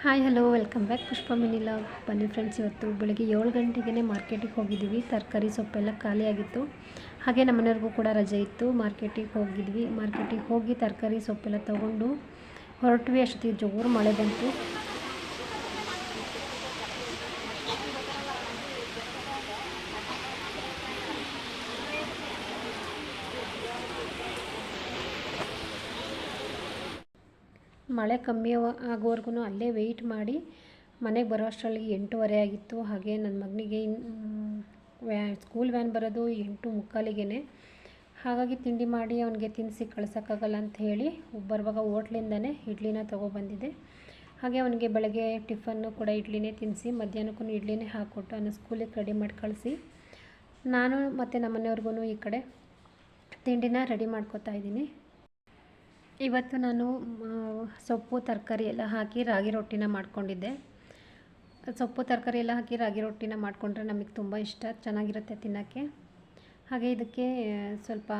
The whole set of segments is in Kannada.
Hi hello welcome back Pushpa ಮಿನಿಲ ಬನ್ನಿ ಫ್ರೆಂಡ್ಸ್ ಇವತ್ತು ಬೆಳಗ್ಗೆ ಏಳು ಗಂಟೆಗೆ ಮಾರ್ಕೆಟಿಗೆ ಹೋಗಿದ್ದೀವಿ. ತರಕಾರಿ ಸೊಪ್ಪೆಲ್ಲ ಖಾಲಿಯಾಗಿತ್ತು ಹಾಗೆ ನಮ್ಮ ಮನೆಯವ್ರಿಗೂ ಕೂಡ ರಜೆ ಇತ್ತು. ಮಾರ್ಕೆಟಿಗೆ ಹೋಗಿದ್ವಿ. ಮಾರ್ಕೆಟಿಗೆ ಹೋಗಿ ತರಕಾರಿ ಸೊಪ್ಪೆಲ್ಲ ತೊಗೊಂಡು ಹೊರಟ್ವಿ. ಅಷ್ಟೊತ್ತಿಗೆ ಜೋರು ಮಳೆ ಬಂತು. ಮಳೆ ಕಮ್ಮಿ ಆಗೋವರೆಗೂ ಅಲ್ಲೇ ವೆಯ್ಟ್ ಮಾಡಿ ಮನೆಗೆ ಬರೋ ಅಷ್ಟರಲ್ಲಿ ಎಂಟೂವರೆ ಆಗಿತ್ತು. ಹಾಗೆ ನನ್ನ ಮಗನಿಗೆ ವ್ಯಾ ಸ್ಕೂಲ್ ವ್ಯಾನ್ ಬರೋದು ಎಂಟು ಮುಕ್ಕಾಲಿಗೆ ಹಾಗಾಗಿ ತಿಂಡಿ ಮಾಡಿ ಅವನಿಗೆ ತಿನ್ನಿಸಿ ಕಳ್ಸೋಕ್ಕಾಗಲ್ಲ ಅಂತ ಹೇಳಿ ಬರುವಾಗ ಹೋಟ್ಲಿಂದನೇ ಇಡ್ಲಿನ ತೊಗೊಬಂದಿದ್ದೆ ಹಾಗೆ ಅವನಿಗೆ ಬೆಳಗ್ಗೆ ಟಿಫನ್ನು ಕೂಡ ಇಡ್ಲಿನೇ ತಿನ್ನಿಸಿ ಮಧ್ಯಾಹ್ನಕ್ಕೂ ಇಡ್ಲಿನೇ ಹಾಕ್ಕೊಟ್ಟು ಅವನು ಸ್ಕೂಲಿಗೆ ರೆಡಿ ಮಾಡಿ ಕಳಿಸಿ. ನಾನು ಮತ್ತು ನಮ್ಮನೆಯವ್ರಿಗೂ ಈ ಕಡೆ ತಿಂಡಿನ ರೆಡಿ ಮಾಡ್ಕೊತಾ ಇದ್ದೀನಿ. ಇವತ್ತು ನಾನು ಸೊಪ್ಪು, ತರಕಾರಿ ಎಲ್ಲ ಹಾಕಿ ರಾಗಿ ರೊಟ್ಟಿನ ಮಾಡ್ಕೊಂಡಿದ್ದೆ. ಸೊಪ್ಪು, ತರಕಾರಿ ಎಲ್ಲ ಹಾಕಿ ರಾಗಿ ರೊಟ್ಟಿನ ಮಾಡಿಕೊಂಡ್ರೆ ನಮಗೆ ತುಂಬ ಇಷ್ಟ, ಚೆನ್ನಾಗಿರುತ್ತೆ ತಿನ್ನೋಕ್ಕೆ. ಹಾಗೆ ಇದಕ್ಕೆ, ಸ್ವಲ್ಪ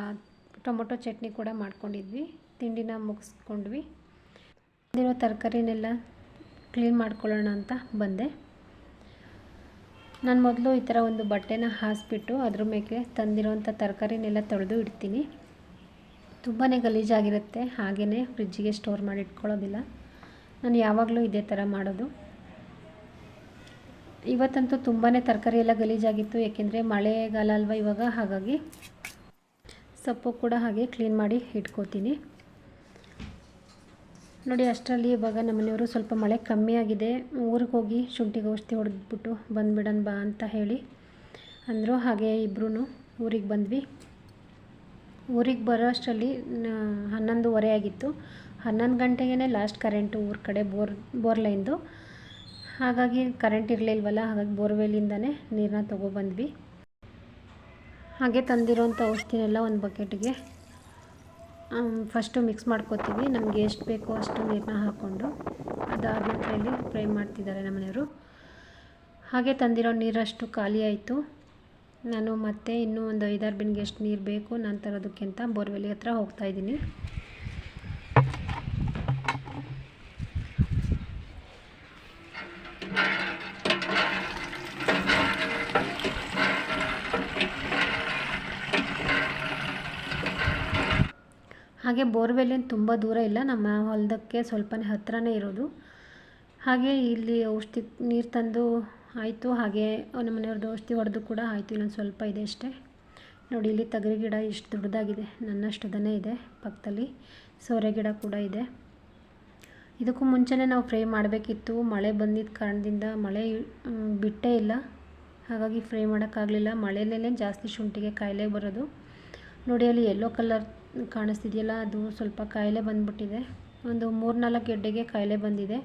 ಟೊಮೊಟೊ ಚಟ್ನಿ ಕೂಡ ಮಾಡ್ಕೊಂಡಿದ್ವಿ, ತಿಂಡಿನ ಮುಗಿಸ್ಕೊಂಡ್ವಿ. ಇರೋ ತರಕಾರಿನೆಲ್ಲ ಕ್ಲೀನ್ ಮಾಡ್ಕೊಳ್ಳೋಣ ಅಂತ ಬಂದೆ. ನಾನು ಮೊದಲು ಈ ಥರ ಒಂದು ಬಟ್ಟೆನ ಹಾಸ್ಬಿಟ್ಟು ಅದ್ರ ಮೇಲೆ ತಂದಿರೋಂಥ ತರಕಾರಿನೆಲ್ಲ ತೊಳೆದು ಇಡ್ತೀನಿ. ತುಂಬಾ ಗಲೀಜಾಗಿರುತ್ತೆ ಹಾಗೆಯೇ ಫ್ರಿಜ್ಜಿಗೆ ಸ್ಟೋರ್ ಮಾಡಿ ಇಟ್ಕೊಳ್ಳೋದಿಲ್ಲ. ನಾನು ಯಾವಾಗಲೂ ಇದೇ ಥರ ಮಾಡೋದು. ಇವತ್ತಂತೂ ತುಂಬಾ ತರಕಾರಿ ಎಲ್ಲ ಗಲೀಜಾಗಿತ್ತು, ಏಕೆಂದರೆ ಮಳೆಗಾಲ ಅಲ್ವ ಇವಾಗ, ಹಾಗಾಗಿ ಸೊಪ್ಪು ಕೂಡ ಹಾಗೆ ಕ್ಲೀನ್ ಮಾಡಿ ಇಟ್ಕೋತೀನಿ. ನೋಡಿ, ಅಷ್ಟರಲ್ಲಿ ಇವಾಗ ನಮ್ಮನೆಯವರು ಸ್ವಲ್ಪ ಮಳೆ ಕಮ್ಮಿ ಆಗಿದೆ, ಊರಿಗೆ ಹೋಗಿ ಶುಂಠಿಗೆ ಔಷಧಿ ಹೊಡೆದ್ಬಿಟ್ಟು ಬಂದುಬಿಡೋಣ ಬಾ ಅಂತ ಹೇಳಿ ಅಂದರು. ಹಾಗೆ ಇಬ್ಬರೂ ಊರಿಗೆ ಬಂದ್ವಿ. ಊರಿಗೆ ಬರೋ ಅಷ್ಟರಲ್ಲಿ ಹನ್ನೊಂದುವರೆ ಆಗಿತ್ತು. ಹನ್ನೊಂದು ಗಂಟೆಗೇ ಲಾಸ್ಟ್ ಕರೆಂಟು ಊರ ಕಡೆ ಬೋರ್ ಬೋರ್ ಲೈನ್ದು ಹಾಗಾಗಿ ಕರೆಂಟ್ ಇರಲಿಲ್ವಲ್ಲ, ಹಾಗಾಗಿ ಬೋರ್ವೆಲಿಂದನೇ ನೀರನ್ನ ತೊಗೊಬಂದ್ವಿ ಹಾಗೆ ತಂದಿರೋಂಥ ಔಷಧಿನೆಲ್ಲ ಒಂದು ಬಕೆಟ್ಗೆ ಫಸ್ಟು ಮಿಕ್ಸ್ ಮಾಡ್ಕೋತೀವಿ. ನಮಗೆ ಎಷ್ಟು ಬೇಕೋ ಅಷ್ಟು ನೀರನ್ನ ಹಾಕ್ಕೊಂಡು ಅದಾದ ನಂತರ ಇಲ್ಲಿ ಫ್ರೈ ಮಾಡ್ತಿದ್ದಾರೆ ನಮ್ಮನೆಯವರು. ಹಾಗೆ ತಂದಿರೋ ನೀರಷ್ಟು ಖಾಲಿ ಆಯಿತು. ನಾನು ಮತ್ತೆ ಇನ್ನೂ ಒಂದು ಐದಾರು ಬಿನ್ಗೆ ಎಷ್ಟು ನೀರು ಬೇಕು ನಾನು ತರೋದಕ್ಕೆ ಅಂತ ಬೋರ್ವೆಲಿ ಹತ್ರ ಹೋಗ್ತಾಯಿದ್ದೀನಿ ಹಾಗೆ ಬೋರ್ವೆಲ್ ತುಂಬ ದೂರ ಇಲ್ಲ, ನಮ್ಮ ಹೊಲದಕ್ಕೆ ಸ್ವಲ್ಪನೇ ಹತ್ತಿರನೇ ಇರೋದು. ಹಾಗೆ ಇಲ್ಲಿ ಔಷಧಿ ನೀರು ತಂದು ಆಯಿತು, ಹಾಗೆ ನಮ್ಮ ಮನೆಯವ್ರದ್ದು ಔಷಧಿ ಹೊಡೆದು ಕೂಡ ಆಯಿತು, ಇನ್ನೊಂದು ಸ್ವಲ್ಪ ಇದೆ ಅಷ್ಟೇ. ನೋಡಿ, ಇಲ್ಲಿ ತಗರಿ ಗಿಡ ಇಷ್ಟು ದೊಡ್ಡದಾಗಿದೆ ನನ್ನಷ್ಟುದನೇ ಇದೆ ಪಕ್ಕದಲ್ಲಿ, ಸೋರೆ ಗಿಡ ಕೂಡ ಇದೆ. ಇದಕ್ಕೂ ಮುಂಚೆನೇ ನಾವು ಫ್ರೈ ಮಾಡಬೇಕಿತ್ತು, ಮಳೆ ಬಂದಿದ್ದ ಕಾರಣದಿಂದ ಮಳೆ ಬಿಟ್ಟೇ ಇಲ್ಲ. ಹಾಗಾಗಿ ಫ್ರೈ ಮಾಡೋಕ್ಕಾಗಲಿಲ್ಲ ಮಳೆಯಲ್ಲೇ ಜಾಸ್ತಿ ಶುಂಠಿಗೆ ಕಾಯಿಲೆ ಬರೋದು. ನೋಡಿ, ಅಲ್ಲಿ ಯೆಲ್ಲೋ ಕಲರ್ ಕಾಣಿಸ್ತಿದೆಯಲ್ಲ, ಅದು ಸ್ವಲ್ಪ ಕಾಯಿಲೆ ಬಂದುಬಿಟ್ಟಿದೆ. ಒಂದು ಮೂರು ನಾಲ್ಕು ಗೆಡ್ಡೆಗೆ ಕಾಯಿಲೆ ಬಂದಿದೆ.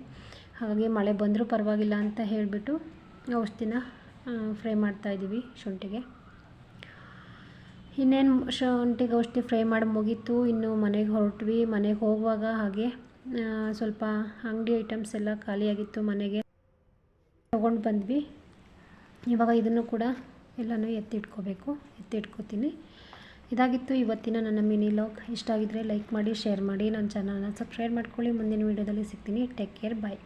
ಹಾಗಾಗಿ ಮಳೆ ಬಂದರೂ ಪರವಾಗಿಲ್ಲ ಅಂತ ಹೇಳಿಬಿಟ್ಟು ಔಷಧಿನ ಫ್ರೈ ಮಾಡ್ತಾಯಿದ್ದೀವಿ ಶುಂಠಿಗೆ. ಇನ್ನೇನು ಶುಂಠಿಗೆ ಔಷಧಿ ಫ್ರೈ ಮಾಡಿ ಮುಗೀತು, ಇನ್ನು ಮನೆಗೆ ಹೊರಟ್ವಿ. ಮನೆಗೆ ಹೋಗುವಾಗ ಹಾಗೆ ಸ್ವಲ್ಪ ಅಂಗಡಿ ಐಟಮ್ಸ್ ಎಲ್ಲ ಖಾಲಿಯಾಗಿತ್ತು ಮನೆಗೆ. ತೊಗೊಂಡು ಬಂದ್ವಿ. ಇವಾಗ ಇದನ್ನು ಕೂಡ ಎಲ್ಲನೂ ಎತ್ತಿಟ್ಕೋಬೇಕು, ಎತ್ತಿಟ್ಕೋತೀನಿ. ಇದಾಗಿತ್ತು ಇವತ್ತಿನ ನನ್ನ ಮಿನಿ ಲಾಗ್ ಇಷ್ಟ ಆಗಿದ್ದರೆ ಲೈಕ್ ಮಾಡಿ, ಶೇರ್ ಮಾಡಿ. ನನ್ನ ಚಾನಲ್ನ ಸಬ್ಸ್ಕ್ರೈಬ್ ಮಾಡ್ಕೊಳ್ಳಿ. ಮುಂದಿನ ವೀಡಿಯೋದಲ್ಲಿ ಸಿಗ್ತೀನಿ. Take care. ಬಾಯ್.